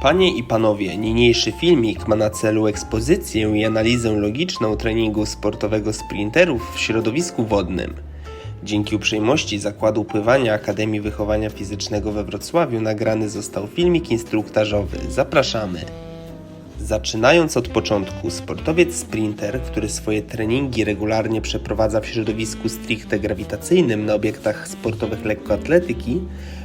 Panie i panowie, niniejszy filmik ma na celu ekspozycję i analizę logiczną treningu sportowego sprinterów w środowisku wodnym. Dzięki uprzejmości Zakładu Pływania Akademii Wychowania Fizycznego we Wrocławiu nagrany został filmik instruktażowy. Zapraszamy! Zaczynając od początku, sportowiec sprinter, który swoje treningi regularnie przeprowadza w środowisku stricte grawitacyjnym na obiektach sportowych lekkoatletyki,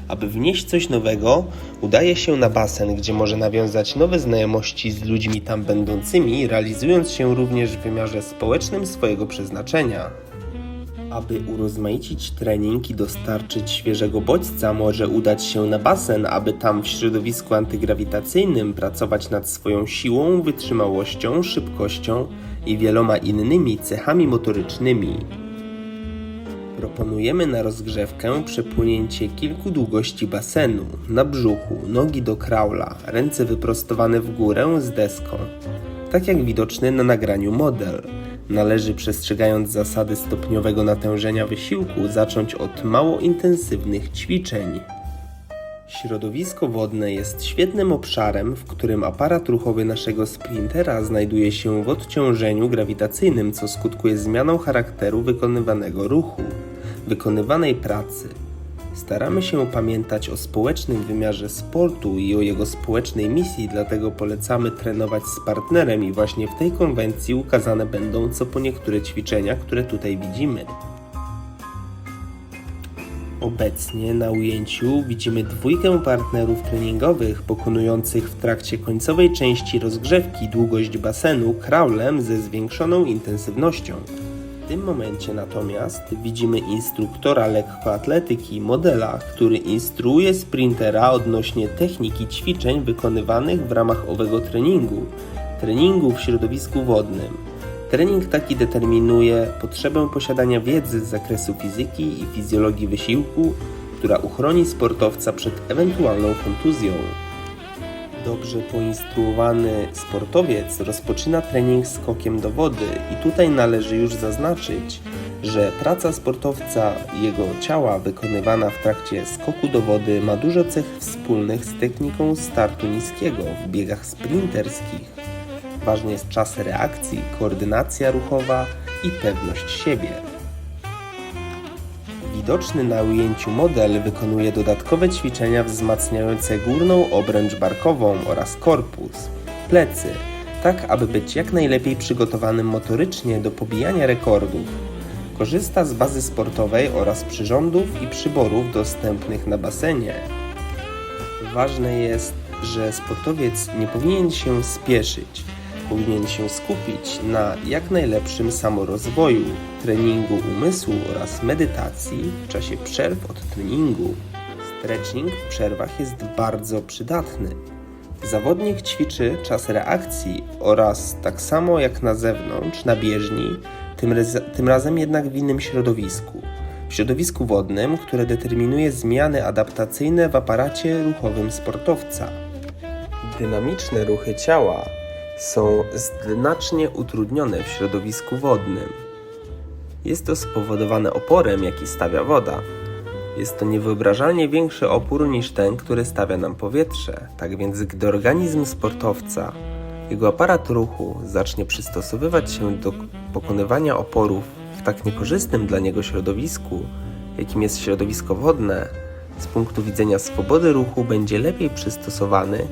aby wnieść coś nowego, udaje się na basen, gdzie może nawiązać nowe znajomości z ludźmi tam będącymi, realizując się również w wymiarze społecznym swojego przeznaczenia. Aby urozmaicić trening i dostarczyć świeżego bodźca, może udać się na basen, aby tam w środowisku antygrawitacyjnym pracować nad swoją siłą, wytrzymałością, szybkością i wieloma innymi cechami motorycznymi. Proponujemy na rozgrzewkę przepłynięcie kilku długości basenu, na brzuchu, nogi do kraula, ręce wyprostowane w górę z deską. Tak jak widoczny na nagraniu model. Należy przestrzegając zasady stopniowego natężenia wysiłku zacząć od mało intensywnych ćwiczeń. Środowisko wodne jest świetnym obszarem, w którym aparat ruchowy naszego sprintera znajduje się w odciążeniu grawitacyjnym, co skutkuje zmianą charakteru wykonywanego ruchu, wykonywanej pracy. Staramy się pamiętać o społecznym wymiarze sportu i o jego społecznej misji, dlatego polecamy trenować z partnerem i właśnie w tej konwencji ukazane będą co po niektóre ćwiczenia, które tutaj widzimy. Obecnie na ujęciu widzimy dwójkę partnerów treningowych pokonujących w trakcie końcowej części rozgrzewki długość basenu kraulem ze zwiększoną intensywnością. W tym momencie natomiast widzimy instruktora lekkoatletyki modela, który instruuje sprintera odnośnie techniki ćwiczeń wykonywanych w ramach owego treningu, treningu w środowisku wodnym. Trening taki determinuje potrzebę posiadania wiedzy z zakresu fizyki i fizjologii wysiłku, która uchroni sportowca przed ewentualną kontuzją. Dobrze poinstruowany sportowiec rozpoczyna trening skokiem do wody i tutaj należy już zaznaczyć, że praca sportowca jego ciała wykonywana w trakcie skoku do wody ma dużo cech wspólnych z techniką startu niskiego w biegach sprinterskich. Ważny jest czas reakcji, koordynacja ruchowa i pewność siebie. Widoczny na ujęciu model wykonuje dodatkowe ćwiczenia wzmacniające górną obręcz barkową oraz korpus, plecy, tak aby być jak najlepiej przygotowanym motorycznie do pobijania rekordów. Korzysta z bazy sportowej oraz przyrządów i przyborów dostępnych na basenie. Ważne jest, że sportowiec nie powinien się spieszyć. Powinien się skupić na jak najlepszym samorozwoju, treningu umysłu oraz medytacji w czasie przerw od treningu. Stretching w przerwach jest bardzo przydatny. Zawodnik ćwiczy czas reakcji oraz tak samo jak na zewnątrz, na bieżni, tym, tym razem jednak w innym środowisku. W środowisku wodnym, które determinuje zmiany adaptacyjne w aparacie ruchowym sportowca. Dynamiczne ruchy ciała są znacznie utrudnione w środowisku wodnym. Jest to spowodowane oporem, jaki stawia woda. Jest to niewyobrażalnie większy opór niż ten, który stawia nam powietrze. Tak więc, gdy organizm sportowca, jego aparat ruchu zacznie przystosowywać się do pokonywania oporów w tak niekorzystnym dla niego środowisku, jakim jest środowisko wodne, z punktu widzenia swobody ruchu będzie lepiej przystosowany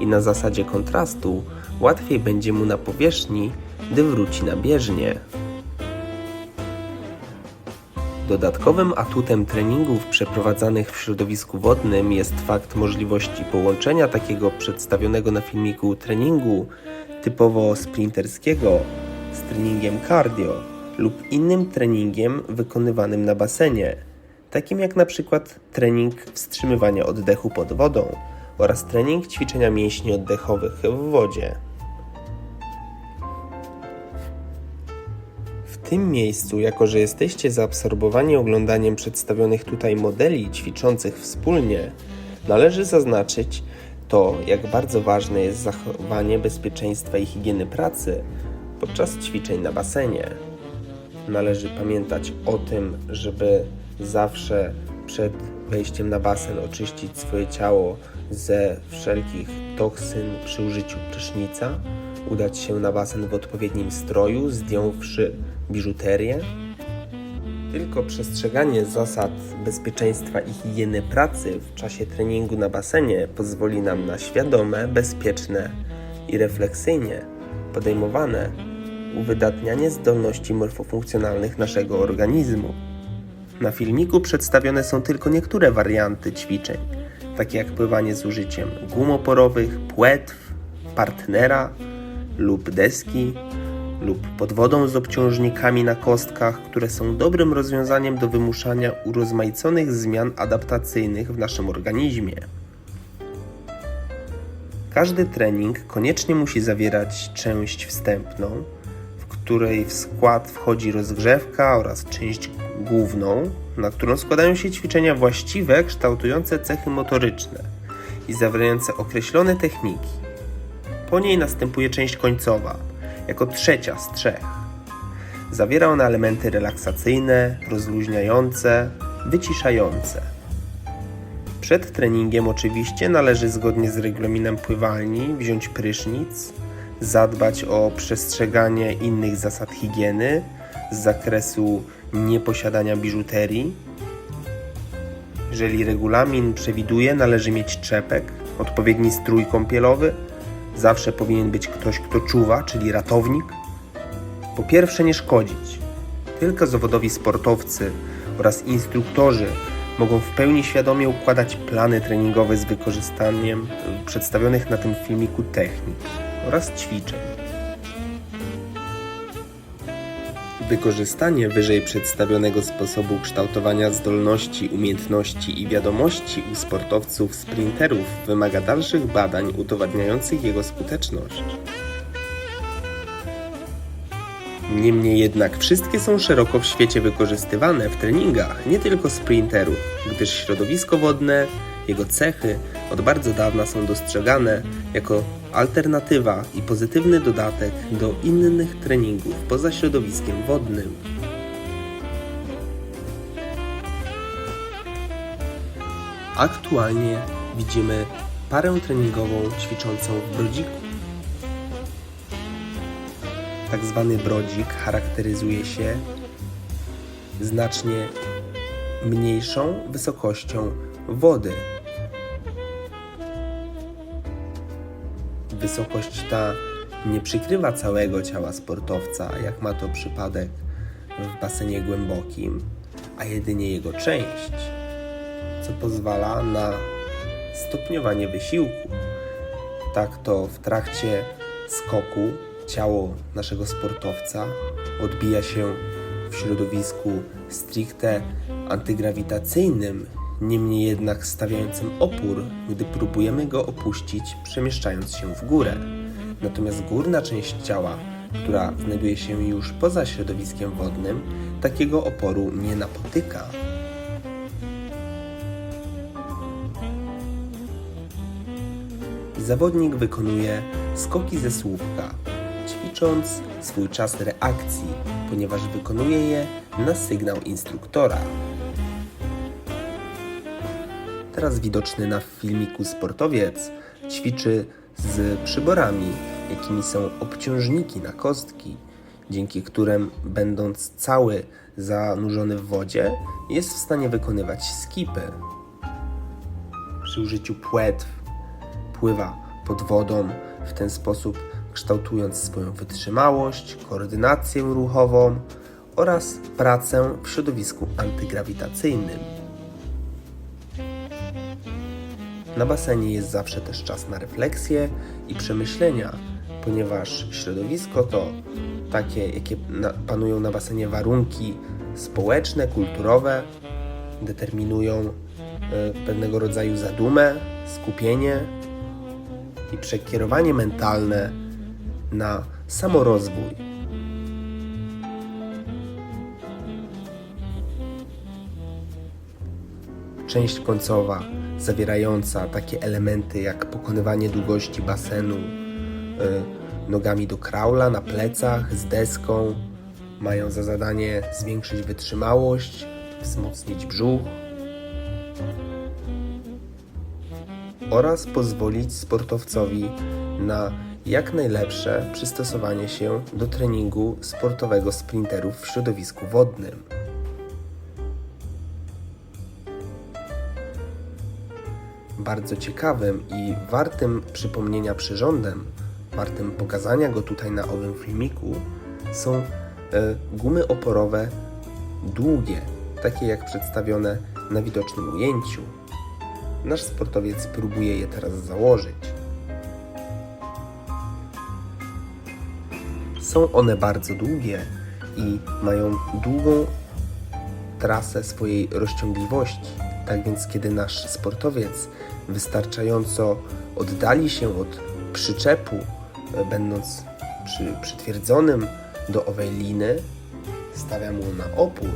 i na zasadzie kontrastu łatwiej będzie mu na powierzchni, gdy wróci na bieżnię. Dodatkowym atutem treningów przeprowadzanych w środowisku wodnym jest fakt możliwości połączenia takiego przedstawionego na filmiku treningu typowo sprinterskiego z treningiem cardio lub innym treningiem wykonywanym na basenie, takim jak na przykład trening wstrzymywania oddechu pod wodą oraz trening ćwiczenia mięśni oddechowych w wodzie. W tym miejscu, jako że jesteście zaabsorbowani oglądaniem przedstawionych tutaj modeli ćwiczących wspólnie, należy zaznaczyć to, jak bardzo ważne jest zachowanie bezpieczeństwa i higieny pracy podczas ćwiczeń na basenie. Należy pamiętać o tym, żeby zawsze przed wejściem na basen oczyścić swoje ciało ze wszelkich toksyn przy użyciu prysznica, udać się na basen w odpowiednim stroju, zdjąwszy biżuterię. Tylko przestrzeganie zasad bezpieczeństwa i higieny pracy w czasie treningu na basenie pozwoli nam na świadome, bezpieczne i refleksyjnie podejmowane uwydatnianie zdolności morfofunkcjonalnych naszego organizmu. Na filmiku przedstawione są tylko niektóre warianty ćwiczeń, takie jak pływanie z użyciem gum oporowych, płetw, partnera lub deski, lub pod wodą z obciążnikami na kostkach, które są dobrym rozwiązaniem do wymuszania urozmaiconych zmian adaptacyjnych w naszym organizmie. Każdy trening koniecznie musi zawierać część wstępną, w której w skład wchodzi rozgrzewka oraz część główną, na którą składają się ćwiczenia właściwe, kształtujące cechy motoryczne i zawierające określone techniki. Po niej następuje część końcowa, jako trzecia z trzech. Zawiera ona elementy relaksacyjne, rozluźniające, wyciszające. Przed treningiem oczywiście należy zgodnie z regulaminem pływalni wziąć prysznic, zadbać o przestrzeganie innych zasad higieny z zakresu nieposiadania biżuterii. Jeżeli regulamin przewiduje, należy mieć czepek, odpowiedni strój kąpielowy. Zawsze powinien być ktoś, kto czuwa, czyli ratownik. Po pierwsze, nie szkodzić. Tylko zawodowi sportowcy oraz instruktorzy mogą w pełni świadomie układać plany treningowe z wykorzystaniem przedstawionych na tym filmiku technik oraz ćwiczeń. Wykorzystanie wyżej przedstawionego sposobu kształtowania zdolności, umiejętności i wiadomości u sportowców sprinterów wymaga dalszych badań udowadniających jego skuteczność. Niemniej jednak wszystkie są szeroko w świecie wykorzystywane w treningach nie tylko sprinterów, gdyż środowisko wodne, jego cechy od bardzo dawna są dostrzegane jako alternatywa i pozytywny dodatek do innych treningów poza środowiskiem wodnym. Aktualnie widzimy parę treningową ćwiczącą w brodziku. Tak zwany brodzik charakteryzuje się znacznie mniejszą wysokością wody. Wysokość ta nie przykrywa całego ciała sportowca, jak ma to przypadek w basenie głębokim, a jedynie jego część, co pozwala na stopniowanie wysiłku. Tak to w trakcie skoku ciało naszego sportowca odbija się w środowisku stricte antygrawitacyjnym, niemniej jednak stawiającym opór, gdy próbujemy go opuścić, przemieszczając się w górę. Natomiast górna część ciała, która znajduje się już poza środowiskiem wodnym, takiego oporu nie napotyka. Zawodnik wykonuje skoki ze słupka, ćwicząc swój czas reakcji, ponieważ wykonuje je na sygnał instruktora. Teraz widoczny na filmiku sportowiec ćwiczy z przyborami, jakimi są obciążniki na kostki, dzięki którym, będąc cały zanurzony w wodzie, jest w stanie wykonywać skipy. Przy użyciu płetw pływa pod wodą, w ten sposób kształtując swoją wytrzymałość, koordynację ruchową oraz pracę w środowisku antygrawitacyjnym. Na basenie jest zawsze też czas na refleksję i przemyślenia, ponieważ środowisko to takie, jakie panują na basenie warunki społeczne, kulturowe, determinują y, pewnego rodzaju zadumę, skupienie i przekierowanie mentalne na samorozwój. Część końcowa zawierająca takie elementy jak pokonywanie długości basenu y, nogami do kraula na plecach z deską mają za zadanie zwiększyć wytrzymałość, wzmocnić brzuch. oraz pozwolić sportowcowi na jak najlepsze przystosowanie się do treningu sportowego sprinterów w środowisku wodnym. Bardzo ciekawym i wartym przypomnienia przyrządem, wartym pokazania go tutaj na owym filmiku, są e, gumy oporowe długie, takie jak przedstawione na widocznym ujęciu. Nasz sportowiec próbuje je teraz założyć. Są one bardzo długie i mają długą trasę swojej rozciągliwości. Tak więc, kiedy nasz sportowiec wystarczająco oddali się od przyczepu, e, będąc przy, przytwierdzonym do owej liny, stawia mu na opór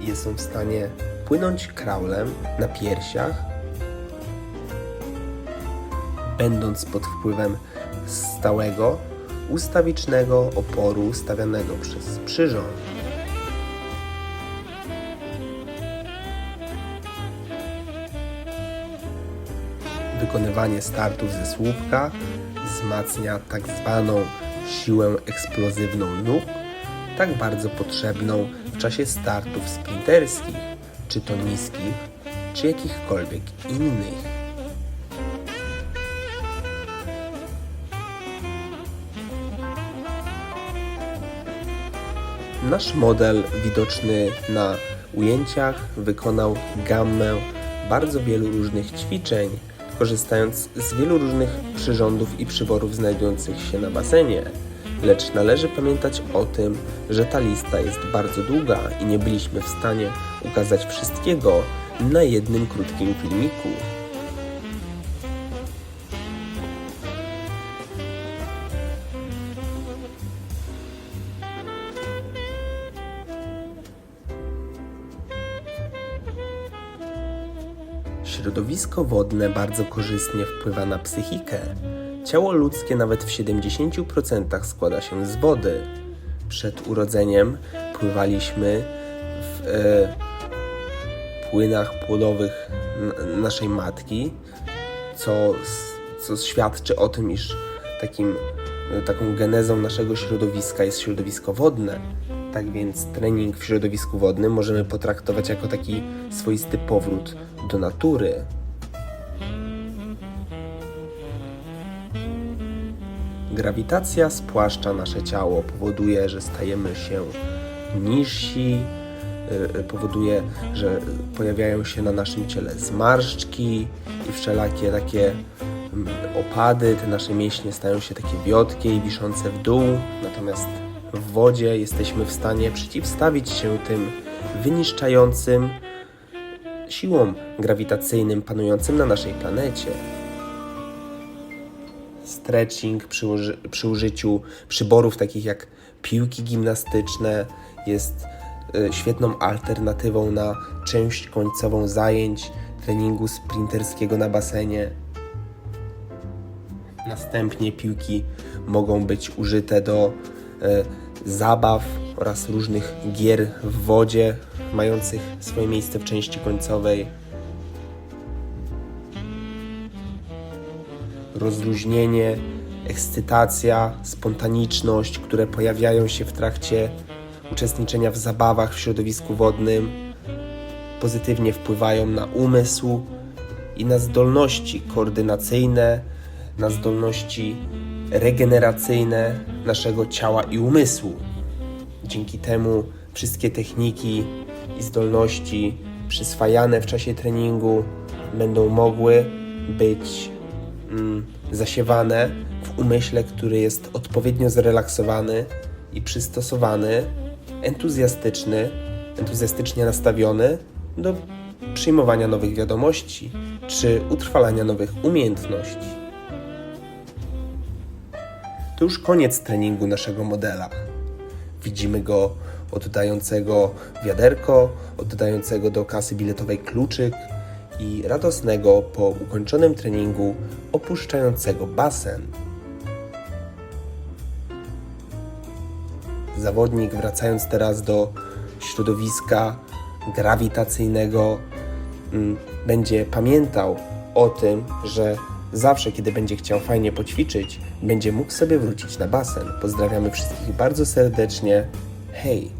i jest on w stanie płynąć kraulem na piersiach, będąc pod wpływem stałego, ustawicznego oporu stawianego przez przyrząd. Wykonywanie startów ze słupka wzmacnia tak zwaną siłę eksplozywną nóg, tak bardzo potrzebną w czasie startów sprinterskich, czy to niskich, czy jakichkolwiek innych. Nasz model widoczny na ujęciach wykonał gammę bardzo wielu różnych ćwiczeń, korzystając z wielu różnych przyrządów i przyborów znajdujących się na basenie. Lecz należy pamiętać o tym, że ta lista jest bardzo długa i nie byliśmy w stanie ukazać wszystkiego na jednym krótkim filmiku. Środowisko wodne bardzo korzystnie wpływa na psychikę. Ciało ludzkie nawet w 70% składa się z wody. Przed urodzeniem pływaliśmy w e, płynach płodowych naszej matki, co, co świadczy o tym, iż takim, taką genezą naszego środowiska jest środowisko wodne. Tak więc trening w środowisku wodnym możemy potraktować jako taki swoisty powrót do natury. Grawitacja spłaszcza nasze ciało, powoduje, że stajemy się niżsi, y, y, powoduje, że pojawiają się na naszym ciele zmarszczki i wszelakie takie mm, opady. Te nasze mięśnie stają się takie wiotkie i wiszące w dół, natomiast w wodzie jesteśmy w stanie przeciwstawić się tym wyniszczającym siłom grawitacyjnym panującym na naszej planecie stretching przy, uży- przy użyciu przyborów takich jak piłki gimnastyczne jest y, świetną alternatywą na część końcową zajęć treningu sprinterskiego na basenie. Następnie piłki mogą być użyte do y, zabaw oraz różnych gier w wodzie, mających swoje miejsce w części końcowej. rozluźnienie, ekscytacja, spontaniczność, które pojawiają się w trakcie uczestniczenia w zabawach w środowisku wodnym, pozytywnie wpływają na umysł i na zdolności koordynacyjne, na zdolności regeneracyjne naszego ciała i umysłu. Dzięki temu wszystkie techniki i zdolności przyswajane w czasie treningu będą mogły być mm, zasiewane w umyśle, który jest odpowiednio zrelaksowany i przystosowany, entuzjastyczny, entuzjastycznie nastawiony do przyjmowania nowych wiadomości czy utrwalania nowych umiejętności. To już koniec treningu naszego modela. Widzimy go oddającego wiaderko, oddającego do kasy biletowej kluczyk i radosnego po ukończonym treningu opuszczającego basen. Zawodnik wracając teraz do środowiska grawitacyjnego mm, będzie pamiętał o tym, że zawsze, kiedy będzie chciał fajnie poćwiczyć, będzie mógł sobie wrócić na basen. Pozdrawiamy wszystkich bardzo serdecznie. Hej!